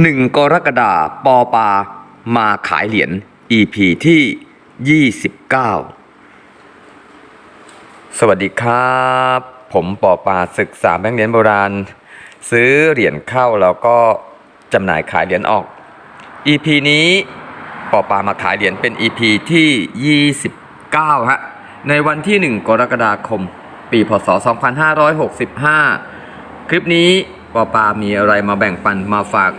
1กรกฎาปอปา มาขายเหรียญ EP ที่ 29 สวัสดีครับ ผมปอปาศึกษาแบงค์เหรียญโบราณ ซื้อเหรียญเข้าแล้วก็จำหน่ายขายเหรียญออก EP นี้ปอปามาขายเหรียญเป็น EP ที่ 29 ฮะ ในวันที่ 1 กรกฎาคม ปีพศ 2565 คลิปนี้ปอปามีอะไรมาแบ่งปันมาฝาก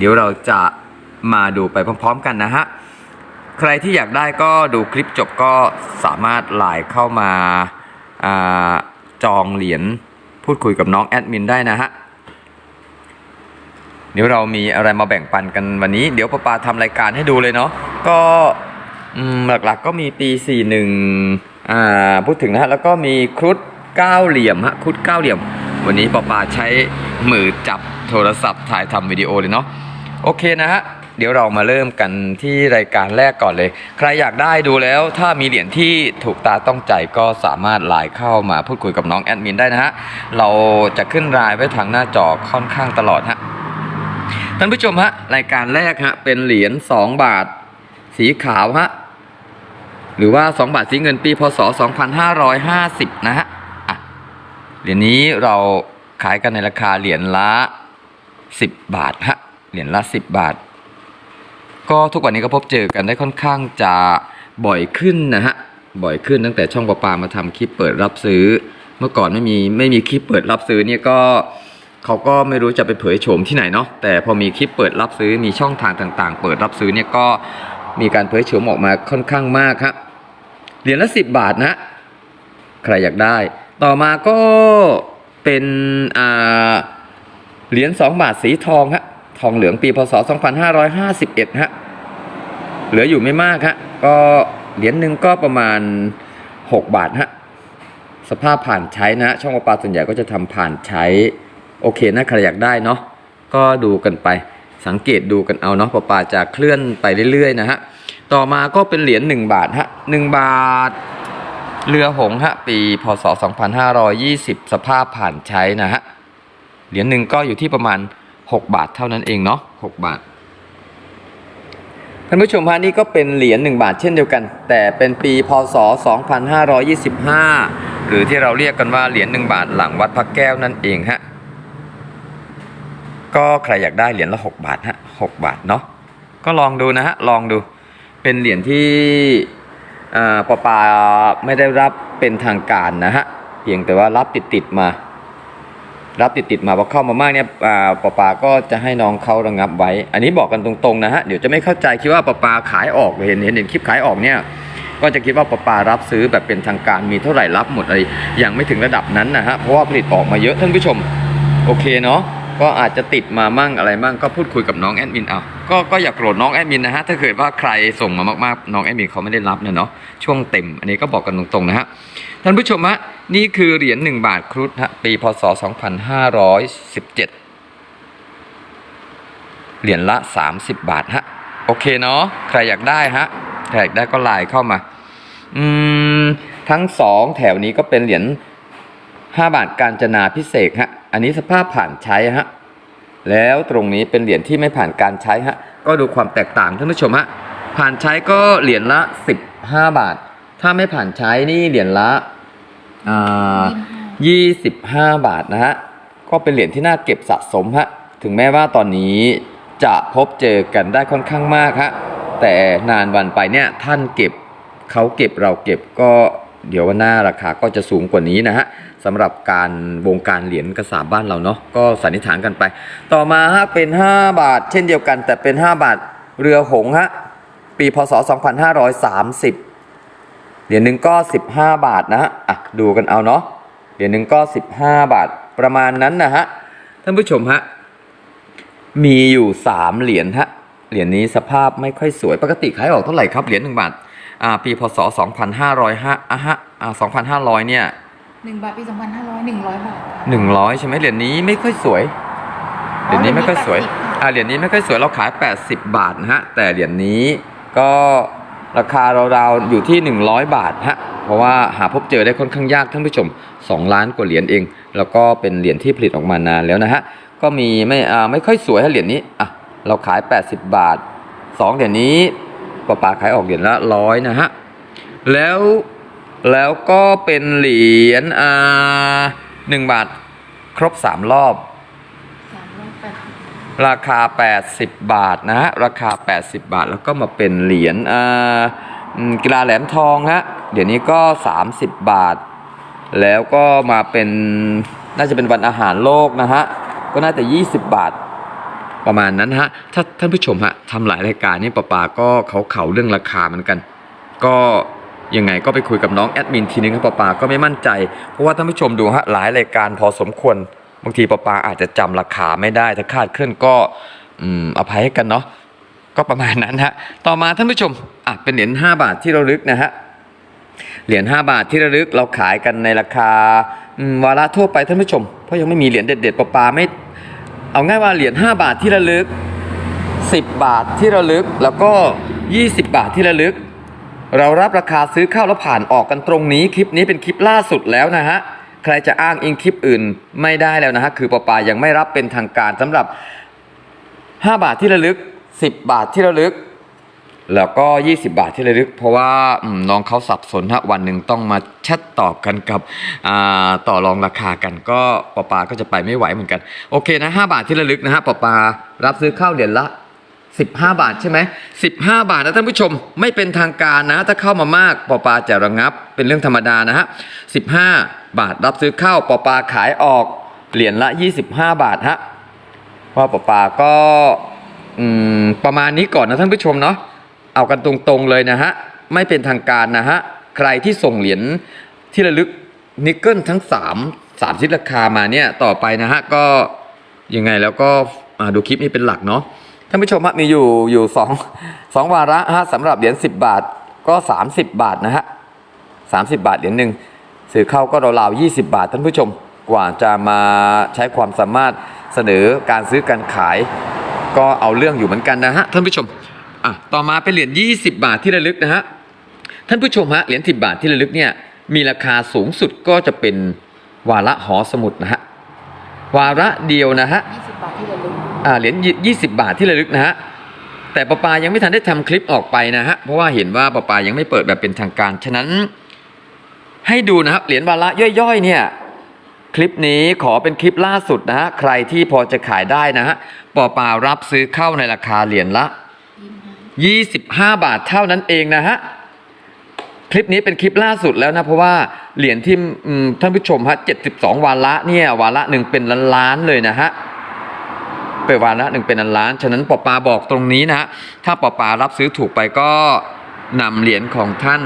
เดี๋ยวเราจะมาดูไปพร้อม ๆ กันนะฮะ ใครที่อยากได้ก็ดูคลิปจบก็สามารถไลน์เข้ามาอาจองเหรียญพูดคุยกับน้องแอดมินได้นะฮะ เดี๋ยวเรามีอะไรมาแบ่งปันกันวันนี้ เดี๋ยวปาปาทำรายการให้ดูเลยเนาะ ก็หลักๆก็มีปี 41อ่าพูดถึงนะฮะ แล้วก็มีครุฑเก้าเหลี่ยมฮะครุฑเก้าเหลี่ยม วันนี้ปาปาใช้มือจับโทรศัพท์ถ่ายทำวิดีโอเลยเนาะ โอเคนะฮะเดี๋ยวเรามาเริ่มกันที่รายการแรกก่อนเลย ใครอยากได้ดูแล้ว ถ้ามีเหรียญที่ถูกตาต้องใจก็สามารถไลน์เข้ามาพูดคุยกับน้องแอดมินได้นะฮะเราจะขึ้นรายไว้ทางหน้าจอค่อนข้างตลอดฮะท่านผู้ชมฮะรายการแรกฮะเป็นเหรียญ2บาท สีขาวฮะหรือว่า 2 บาทสีเงินปีพศ 2550 นะฮะอะเหรียญนี้เราขายกันในราคาเหรียญละ 10 บาทฮะ เหรียญละ 10 บาท ก็ทุกวันนี้ก็พบเจอกันได้ค่อนข้างจะบ่อยขึ้นนะฮะ บ่อยขึ้นตั้งแต่ช่องประปามาทำคลิปเปิดรับซื้อ เมื่อก่อนไม่มีไม่มีคลิปเปิดรับซื้อเนี่ยก็เขาก็ไม่รู้จะไปเผยโฉมที่ไหนเนาะแต่พอมีคลิปเปิดรับซื้อมีช่องทางต่างๆ เปิดรับซื้อเนี่ยก็มีการเผยโฉมออกมาค่อนข้างมากครับเหรียญละสิบบาทนะใครอยากได้ ต่อมาก็เป็นอ่าเหรียญ2บาทสีทองฮะ ทองเหลืองปีพศ 2551 ฮะ เหลืออยู่ไม่มากฮะ ก็เหรียญหนึ่งก็ประมาณ 6 บาทฮะ สภาพผ่านใช้นะ ช่องประปาส่วนใหญ่ก็จะทำผ่านใช้ โอเคนะใครอยากได้เนาะ ก็ดูกันไป สังเกตดูกันเอาเนาะประปาจะเคลื่อนไปเรื่อยๆนะฮะ ต่อมาก็เป็นเหรียญ1บาทฮะ1บาทเรือหงส์ฮะปีพศ 2520 สภาพผ่านใช้นะฮะ เหรียญหนึ่งก็อยู่ที่ประมาณ 6 บาทเท่านั้นเองเนาะ6บาทท่านผู้ชมฮะนี่ก็เป็นเหรียญ1บาทเช่นเดียวกัน แต่เป็นปีพศ 2525 หรือที่เราเรียกกันว่าเหรียญ1บาทหลังวัดพระแก้วนั่นเองฮะก็ใครอยากได้เหรียญละ 6 บาทฮะ6บาทเนาะก็ลองดูนะฮะลองดูเป็นเหรียญที่อ่าปอปาไม่ได้รับเป็นทางการนะฮะเพียงแต่ว่ารับติดติดมา รับติดติดมาพอเข้ามามากเนี่ยอ่าปอปาก็จะให้น้องเขาระงับไว้ อันนี้บอกกันตรงๆนะฮะเดี๋ยวจะไม่เข้าใจคิดว่าปอปาขายออกเห็นเห็นเห็นคลิปขายออกเนี่ยก็จะคิดว่าปอปารับซื้อแบบเป็นทางการมีเท่าไหร่รับหมดอะไรยังไม่ถึงระดับนั้นนะฮะเพราะว่าผลิตออกมาเยอะท่านผู้ชมโอเคเนาะก็อาจจะติดมามั่งอะไรมั่งก็พูดคุยกับน้องแอดมินเอาก็ก็อย่าโกรธน้องแอดมินนะฮะถ้าเกิดว่าใครส่งมามากๆน้องแอดมินเขาไม่ได้รับเนี่ยเนาะช่วงเต็ม อันนี้ก็บอกกันตรงๆนะฮะท่านผู้ชมฮะ นี่คือเหรียญ1บาทครุฑฮะปีพศ 2517 เหรียญละ 30 บาทฮะ โอเคเนาะใครอยากได้ฮะใครอยากได้ก็ไลน์เข้ามา อืม ทั้งสองแถวนี้ก็เป็นเหรียญ5บาทการจนาพิเศษฮะ อันนี้สภาพผ่านใช้ฮะ แล้วตรงนี้เป็นเหรียญที่ไม่ผ่านการใช้ฮะ ก็ดูความแตกต่างท่านผู้ชมฮะ ผ่านใช้ก็เหรียญละ 15 บาท ถ้าไม่ผ่านใช้นี่เหรียญละ อ่า25บาทนะฮะ ก็เป็นเหรียญที่น่าเก็บสะสมฮะ ถึงแม้ว่าตอนนี้จะพบเจอกันได้ค่อนข้างมากฮะ แต่นานวันไปเนี่ยท่านเก็บเขาเก็บเราเก็บก็เดี๋ยววันหน้าราคาก็จะสูงกว่านี้นะฮะสำหรับการวงการเหรียญกระสาบบ้านเราเนาะก็สันนิษฐานกันไป ต่อมาฮะเป็น 5 บาท เช่นเดียวกัน แต่เป็น 5 บาทเรือหงส์ฮะปีพศ 2530 เหรียญหนึ่งก็ 15 บาทนะฮะอะดูกันเอาเนาะเหรียญหนึ่งก็ 15 บาทประมาณนั้นนะฮะท่านผู้ชมฮะมีอยู่สามเหรียญฮะเหรียญนี้สภาพไม่ค่อยสวยปกติขายออกเท่าไหร่ครับเหรียญหนึ่งบาทอ่าปีพศสองพันห้าร้อยห้าอะฮะอ่าสองพันห้าร้อยเนี่ยหนึ่งบาทปีสองพันห้าร้อยหนึ่งร้อยบาทหนึ่งร้อยใช่ไหมเหรียญนี้ไม่ค่อยสวย เหรียญนี้ไม่ค่อยสวย อ่าเหรียญนี้ไม่ค่อยสวยเราขาย80บาทนะฮะแต่เหรียญนี้ก็ ราคาราวๆอยู่ที่ 100 บาทฮะเพราะว่าหาพบเจอได้ค่อนข้างยากท่านผู้ชม 2 ล้านกว่าเหรียญเอง แล้วก็เป็นเหรียญที่ผลิตออกมานานแล้วนะฮะก็มีไม่อ่าไม่ค่อยสวยฮะเหรียญนี้อะเราขาย 80 บาทสองเหรียญนี้ป้าปาขายออกเหรียญละร้อยนะฮะแล้วแล้วก็เป็นเหรียญอ่าหนึ่งบาทครบสามรอบ สามร้อยแปดสิบ ราคา 80 บาทนะฮะราคา 80 บาทแล้วก็มาเป็นเหรียญอากีฬาแหลมทองฮะเดี๋ยวนี้ก็ 30 บาท แล้วก็มาเป็นน่าจะเป็นวันอาหารโลกนะฮะก็น่าจะ 20 บาทประมาณนั้นฮะถ้าท่านผู้ชมฮะทำหลายรายการนี่ป้าปาก็เขาเขาเรื่องราคาเหมือนกัน ก็ยังไงก็ไปคุยกับน้องแอดมินทีนึงครับป้าปาก็ไม่มั่นใจ เพราะว่าท่านผู้ชมดูฮะหลายรายการพอสมควร บางทีป้าปาอาจจะจำราคาไม่ได้ถ้าคาดเคลื่อนก็อืมอภัยให้กันเนาะก็ประมาณนั้นฮะต่อมาท่านผู้ชมอะเป็นเหรียญ5บาทที่เราลึกนะฮะเหรียญ5บาทที่ระลึกเราขายกันในราคาวาระทั่วไปท่านผู้ชม เพราะยังไม่มีเหรียญเด็ดๆป้าปาไม่เอาง่ายว่าเหรียญ5บาทที่ระลึก 10 บาทที่ระลึกแล้วก็ 20 บาทที่ระลึก เรารับราคาซื้อเข้าแล้วผ่านออกกันตรงนี้คลิปนี้เป็นคลิปล่าสุดแล้วนะฮะ ใครจะอ้างอิงคลิปอื่นไม่ได้แล้วนะฮะคือปอปายังไม่รับเป็นทางการสำหรับ 5 บาทที่ระลึก 10 บาทที่ระลึก แล้วก็ 20 บาทที่ระลึก เพราะว่าน้องเขาสับสนฮะวันหนึ่งต้องมาแชทตอบกันกับต่อรองราคากัน ก็ปอปาก็จะไปไม่ไหวเหมือนกัน โอเคนะ5บาทที่ระลึกนะฮะปอปารับซื้อข้าวเหรียญละ 15 บาทใช่ไหม15 บาทนะท่านผู้ชมไม่เป็นทางการนะ ถ้าเข้ามามากปอปาจะระงับ เป็นเรื่องธรรมดานะฮะ15 บาทรับซื้อข้าวปอปาขายออกเหรียญละ 25 บาทฮะเพราปอปาก็ประมาณนี้ก่อนนะท่านผู้ชมเนาะเอากันตรงๆเลยนะฮะไม่เป็นทางการนะฮะใครที่ส่งเหรียญที่ระลึกนิกเกิลทั้ง 3 3ชิ้นราคามาเนี่ยต่อไปนะฮะก็ยังไงแล้วก็ดูคลิปนี้เป็นหลักเนาะ ท่านผู้ชมฮะมีอยู่อยู่สองสองวาระฮะสำหรับเหรียญ10บบาทก็30บบาทนะฮะ30บาทเหรียญหนึ่งซื้อเข้าก็ราวๆ20บาท ท่านผู้ชมกว่าจะมาใช้ความสามารถเสนอการซื้อการขาย ก็เอาเรื่องอยู่เหมือนกันนะฮะท่านผู้ชมอะต่อมาเป็นเหรียญ20 บาทที่ระลึกนะฮะท่านผู้ชมฮะเหรียญ10 บาทที่ระลึกเนี่ยมีราคาสูงสุดก็จะเป็นวาระหอสมุดนะฮะวาระเดียวนะฮะ บาทที่ระลึกอ่าเหรียญยี่สิบบาทที่ระลึกนะฮะแต่ปปายังไม่ทันได้ทำคลิปออกไปนะฮะเพราะว่าเห็นว่าปปายังไม่เปิดแบบเป็นทางการฉะนั้น ให้ดูนะครับเหรียญวาระย่อยๆ เนี่ยคลิปนี้ขอเป็นคลิปล่าสุดนะฮะใครที่พอจะขายได้นะฮะปอปารับซื้อเข้าในราคาเหรียญละยี่สิบห้า25 บาทเท่านั้นเองนะฮะคลิปนี้เป็นคลิปล่าสุดแล้วนะเพราะว่าเหรียญที่ท่านผู้ชมฮะ 72 วาระเนี่ย วาระหนึ่งเป็นล้านๆเลยนะฮะ เปิดวาระหนึ่งเป็นล้าน ฉะนั้นปอปาบอกตรงนี้นะฮะถ้าปอปารับซื้อถูกไปก็นำเหรียญของท่าน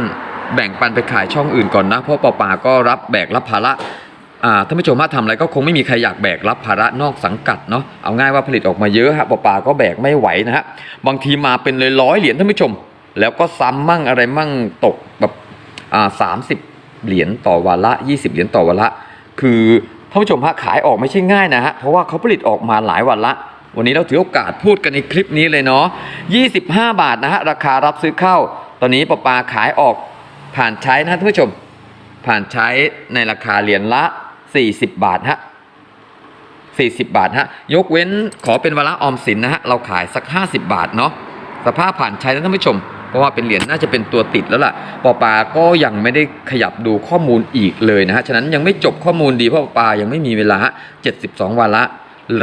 แบ่งปันไปขายช่องอื่นก่อนนะ เพราะปอปาก็รับแบกรับภาระท่านผู้ชมว่าทำอะไรก็คงไม่มีใครอยากแบกรับภาระนอกสังกัดเนาะเอาง่ายว่าผลิตออกมาเยอะฮะปอปาก็แบกไม่ไหวนะฮะบางทีมาเป็นเลยร้อยเหรียญท่านผู้ชม แล้วก็ซ้ำมั่งอะไรมั่งตกแบบสามสิบเหรียญต่อวาระยี่สิบเหรียญต่อวาระ คือ ท่านผู้ชมฮะขายออกไม่ใช่ง่ายนะฮะเพราะว่าเขาผลิตออกมาหลายวันละ วันนี้เราถือโอกาสพูดกันในคลิปนี้เลยเนาะ25 บาทนะฮะราคารับซื้อเข้า ตอนนี้ปอปาขายออกผ่านใช้นะท่านผู้ชม ผ่านใช้ในราคาเหรียญละ 40 บาทฮะ40 บาทฮะยกเว้นขอเป็นวาระออมสินนะฮะเราขายสัก 50 บาทเนาะสภาพผ่านใช้นะท่านผู้ชม ราะว่าเป็นเหรียญน่าจะเป็นตัวติดแล้วล่ะปอปาก็ยังไม่ได้ขยับดูข้อมูลอีกเลยนะฮะฉะนั้นยังไม่จบข้อมูลดีเพราะปอปายังไม่มีเวลาฮะ72วาระ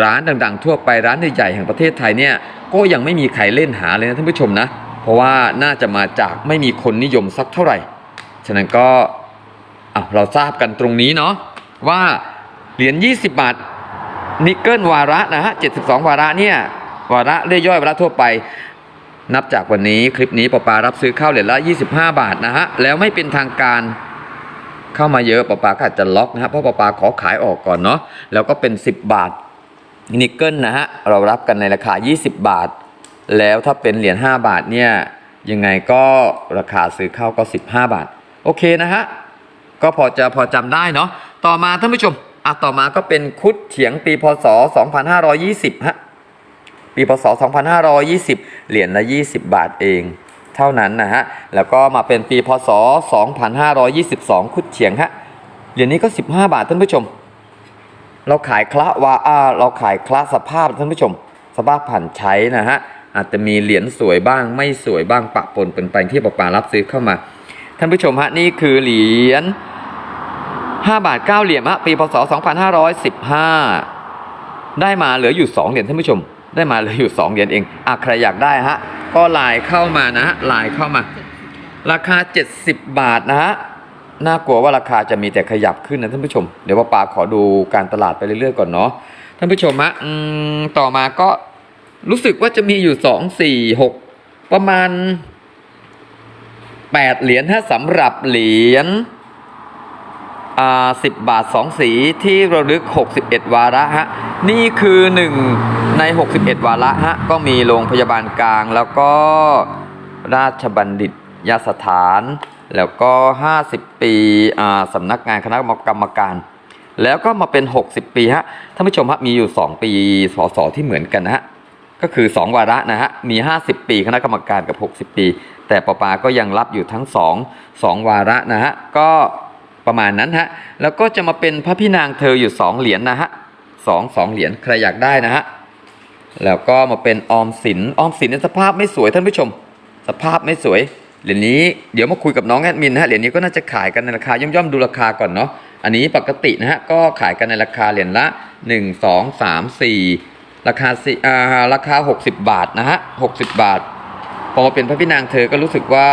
ร้านดังๆ ทั่วไปร้านใหญ่ๆแห่งประเทศไทยเนี่ยก็ยังไม่มีใครเล่นหาเลยนะท่านผู้ชมนะ เพราะว่าน่าจะมาจากไม่มีคนนิยมสักเท่าไหร่ ฉะนั้นก็อะเราทราบกันตรงนี้เนาะว่าเหรียญ 20 บาทนิกเกิลวาระนะฮะ 72 วาระเนี่ย วาระเรื่ยย่อยวาระทั่วไป นับจากวันนี้คลิปนี้ปอปารับซื้อข้าวเหรียญละ 25 บาทนะฮะ แล้วไม่เป็นทางการเข้ามาเยอะปอปาก็อาจจะล็อกนะฮะ เพราะปอปาขอขายออกก่อนเนาะ แล้วก็เป็น 10 บาทนิกเกิลนะฮะ เรารับกันในราคา 20 บาท แล้วถ้าเป็นเหรียญ5บาทเนี่ย ยังไงก็ราคาซื้อข้าวก็ 15 บาท โอเคนะฮะ ก็พอจะพอจำได้เนาะ ต่อมาท่านผู้ชมอะต่อมาก็เป็นคุดเฉียงปีพศ 2520 ฮะ ปีพศ 2520 เหรียญละ 20 บาทเอง เท่านั้นนะฮะ แล้วก็มาเป็นปีพศ 2522 คุดเฉียงฮะ เหรียญนี้ก็ 15 บาทท่านผู้ชม เราขายคละวาอ่าเราขายคละสภาพท่านผู้ชม สภาพผ่านใช้นะฮะ อาจจะมีเหรียญสวยบ้าง ไม่สวยบ้างปะปนเป็นไปที่ปะปารับซื้อเข้ามา ท่านผู้ชมฮะนี่คือเหรียญ5บาท 9 เหรียญฮะปีพศ 2515 ได้มาเหลืออยู่ 2 เหรียญท่านผู้ชม ได้มาเลือยู่2เหรียญเองอะใครอยากได้ฮะก็ไลน์เข้ามานะฮะไลน์เข้ามา ราคา 70 บาทนะฮะน่ากลัวว่าราคาจะมีแต่ขยับขึ้นนะท่านผู้ชม เดี๋ยวป้าปาขอดูการตลาดไปเรื่อยๆก่อนเนาะท่านผู้ชมฮะอืมต่อมาก็รู้สึกว่าจะมีอยู่สองสี่หกประมาณแปดเหรียญถ้าสำหรับเหรียญ สิบบาทสองสีที่ระลึก 61 วาระฮะนี่คือหนึ่งใน 61 วาระฮะก็มีโรงพยาบาลกลาง แล้วก็ราชบัณฑิตยสถาน แล้วก็ 50 ปีอ่าสำนักงานคณะกรรมการ แล้วก็มาเป็น 60 ปีฮะท่านผู้ชมฮะมีอยู่ 2 ปีสสที่เหมือนกันนะฮะก็คือ 2 วาระนะฮะมี 50 ปีคณะกรรมการกับ 60 ปี แต่ปปาก็ยังรับอยู่ทั้ง 2 2 วาระนะฮะก็ ประมาณนั้นฮะ แล้วก็จะมาเป็นพระพี่นางเธออยู่ 2 เหรียญนะฮะสองสองเหรียญใครอยากได้นะฮะ แล้วก็มาเป็นออมสินออมสินในสภาพไม่สวยท่านผู้ชม สภาพไม่สวย เหรียญนี้เดี๋ยวมาคุยกับน้องแอดมินนะฮะเหรียญนี้ก็น่าจะขายกันในราคาย่อมๆดูราคาก่อนเนาะ อันนี้ปกตินะฮะก็ขายกันในราคาเหรียญละ 1 2 3 4 ราคาสี่อ่าราคา 60 บาทนะฮะ60 บาท พอมาเป็นพระพี่นางเธอก็รู้สึกว่า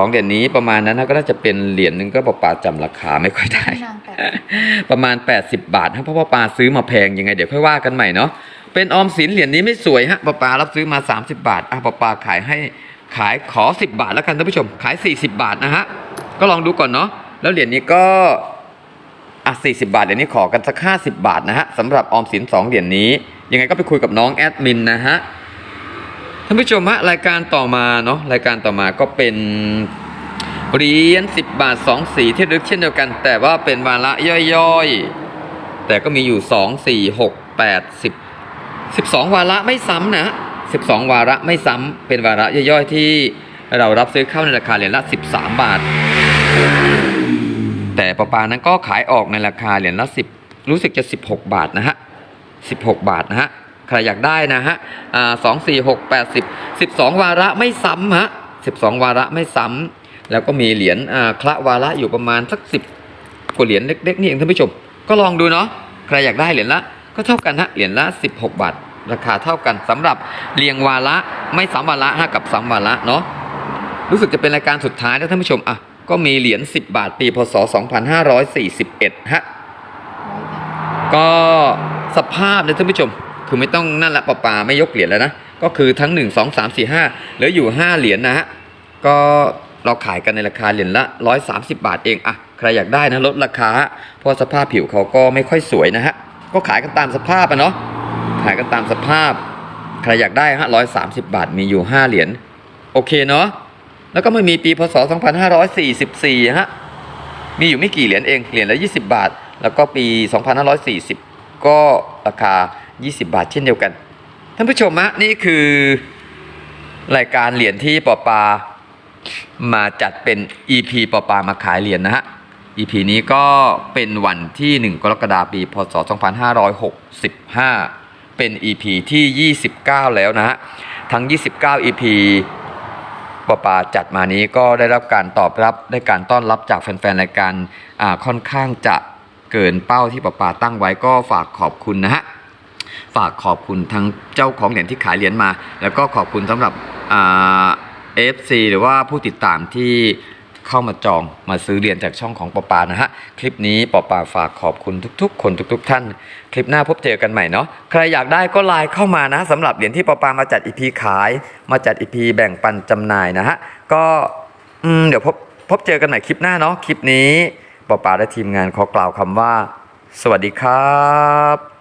องเหรียญนี้ประมาณนั้นนะก็น่าจะเป็นเหรียญหนึงก็ประปาจำราคาไม่ค่อยได้นางแปดประมาณ 80 บาทฮะเพราะว่าปาซื้อมาแพงยังไงเดี๋ยวค่อยว่ากันใหม่เนาะเป็นออมสินเหรียญนี้ไม่สวยฮะปาปารับซื้อมา 30 บาทอะปาปาขายให้ขายขอ 10 บาทแล้วกันท่านผู้ชมขาย 40 บาทนะฮะก็ลองดูก่อนเนาะแล้วเหรียญนี้ก็อะ40 บาทเหรียญนี้ขอกันสัก 50 บาทนะฮะสำหรับออมสิน2เหรียญนี้ ยังไงก็ไปคุยกับน้องแอดมินนะฮะ ท่านผู้ชมฮะรายการต่อมาเนาะรายการต่อมาก็เป็นเหรียญ10 บาท 2 สีที่ลึกเช่นเดียวกัน แต่ว่าเป็นวาระย่อยๆ แต่ก็มีอยู่ 2 4 6 8 10 12 วาระไม่ซ้ำนะ 12 วาระไม่ซ้ำเป็นวาระย่อยๆ ที่เรารับซื้อเข้าในราคาเหรียญละ 13 บาท แต่ปะปานั้นก็ขายออกในราคาเหรียญละ 10 รู้สึกจะ 16 บาทนะฮะ 16 บาทนะฮะ ใครอยากได้นะฮะอ่าสองสี่หกแปดสิบสิบสองวาระไม่ซ้ำฮะสิบสองวาระไม่ซ้ำแล้วก็มีเหรียญอ่าคละวาระอยู่ประมาณสักสิบกว่าเหรียญเล็กๆนี่เองท่านผู้ชม ก็ลองดูเนาะใครอยากได้เหรียญละ ก็เท่ากันฮะเหรียญละ16บาท ราคาเท่ากันสำหรับเรียงวาระไม่ซ้ำวาระฮะกับซ้ำวาระเนาะรู้สึกจะเป็นรายการสุดท้ายแล้วท่านผู้ชมอะก็มีเหรียญ10 บาท ปีพศ 2541 ฮะ ก็สภาพเนี่ยท่านผู้ชม คือไม่ต้องนั่นละปะปาไม่ยกเหรียญแล้วนะ ก็คือทั้ง 1 2 3 4 5เหลืออยู่ 5 เหรียญนะฮะ ก็เราขายกันในราคาเหรียญละ 130 บาทเองอะใครอยากได้นะลดราคา เพราะสภาพผิวเขาก็ไม่ค่อยสวยนะฮะ ก็ขายกันตามสภาพอะเนาะ ขายกันตามสภาพ ใครอยากได้ฮะ130 บาทมีอยู่ 5 เหรียญ โอเคเนาะ แล้วก็ไม่มีปีพศ 2544 ฮะ มีอยู่ไม่กี่เหรียญเอง เหรียญละ 20 บาท แล้วก็ปี 2540 ก็ราคา 20 บาทเช่นเดียวกัน ท่านผู้ชมฮะนี่คือรายการเหรียญที่ปอปามาจัดเป็น EP ปอปามาขายเหรียญนะฮะ EP นี้ก็เป็นวันที่ 1 กรกฎาคมปีพศ 2565 เป็น EP ที่ 29 แล้วนะฮะ ทั้ง 29 EP ปอปาจัดมานี้ก็ได้รับการตอบรับได้การต้อนรับจากแฟนๆรายการอ่าค่อนข้างจะเกินเป้าที่ปอปาตั้งไว้ก็ฝากขอบคุณนะฮะ ฝากขอบคุณทั้งเจ้าของเหรียญที่ขายเหรียญมา แล้วก็ขอบคุณสำหรับเอ่า FC หรือว่าผู้ติดตามที่เข้ามาจองมาซื้อเหรียญจากช่องของปอปานะฮะ คลิปนี้ปอปาฝากขอบคุณทุกๆ คนทุก ๆ ท่าน คลิปหน้าพบเจอกันใหม่เนาะใครอยากได้ก็ไลน์เข้ามานะสำหรับเหรียญที่ปอปามาจัดอีพีขาย มาจัดอีพีแบ่งปันจำหน่ายนะฮะก็เดี๋ยวพบพบเจอกันใหม่คลิปหน้าเนาะคลิปนี้ปอปาและทีมงานขอกล่าวคำว่า สวัสดีครับ